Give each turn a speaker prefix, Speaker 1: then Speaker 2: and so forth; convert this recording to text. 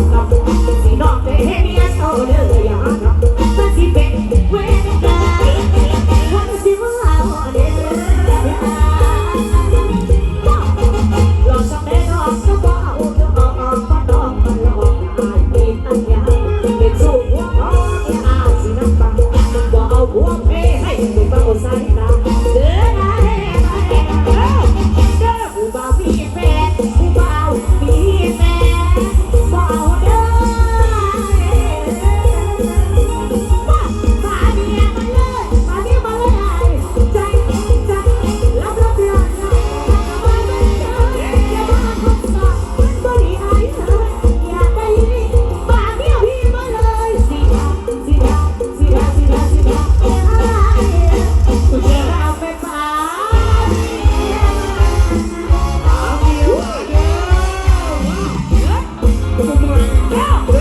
Speaker 1: I'm not the
Speaker 2: Yeah.